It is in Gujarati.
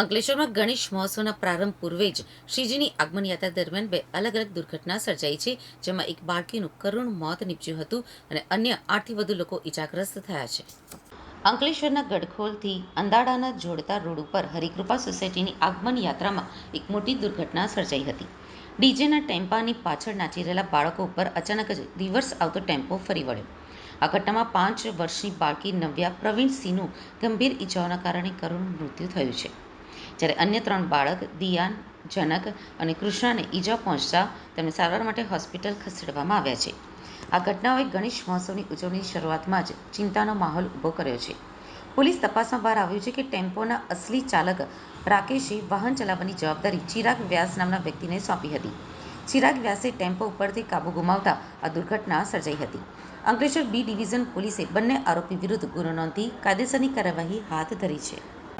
અંકલેશ્વરમાં ગણેશ મહોત્સવના પ્રારંભ પૂર્વે જ શ્રીજીની આગમન યાત્રા દરમિયાન બે અલગ અલગ દુર્ઘટના સર્જાઈ છે, જેમાં એક બાળકીનું કરુણ મોત નીપજ્યું હતું અને અન્ય આઠથી વધુ લોકો ઇજાગ્રસ્ત થયા છે. અંકલેશ્વરના ગડખોલથી અંદાડાના જોડતા રોડ ઉપર હરિકૃપા સોસાયટીની આગમન યાત્રામાં એક મોટી દુર્ઘટના સર્જાઈ હતી. ડીજેના ટેમ્પાની પાછળ નાચી રહેલા બાળકો ઉપર અચાનક જ રિવર્સ આવતો ટેમ્પો ફરી વળ્યો. આ ઘટનામાં પાંચ વર્ષની બાળકી નવ્યા પ્રવીણ સિંહનું ગંભીર ઇજાઓના કારણે કરુણ મૃત્યુ થયું છે. જ્યારે અન્ય ત્રણ બાળક, દિયાન, જનક અને કૃષ્ણાને ઈજા પહોંચતા તેમને સારવાર માટે હોસ્પિટલ ખસેડવામાં આવ્યા છે. આ ઘટનાઓએ ગણેશ મહોત્સવની ઉજવણીની શરૂઆતમાં જ ચિંતાનો માહોલ ઊભો કર્યો છે. પોલીસ તપાસમાં બહાર આવ્યું છે કે ટેમ્પોના અસલી ચાલક રાકેશે વાહન ચલાવવાની જવાબદારી ચિરાગ વ્યાસ નામના વ્યક્તિને સોંપી હતી. ચિરાગ વ્યાસે ટેમ્પો ઉપરથી કાબુ ગુમાવતા આ દુર્ઘટના સર્જાઈ હતી. અંકલેશ્વર બી ડિવિઝન પોલીસે બંને આરોપી વિરુદ્ધ ગુનો નોંધી કાયદેસરની કાર્યવાહી હાથ ધરી છે.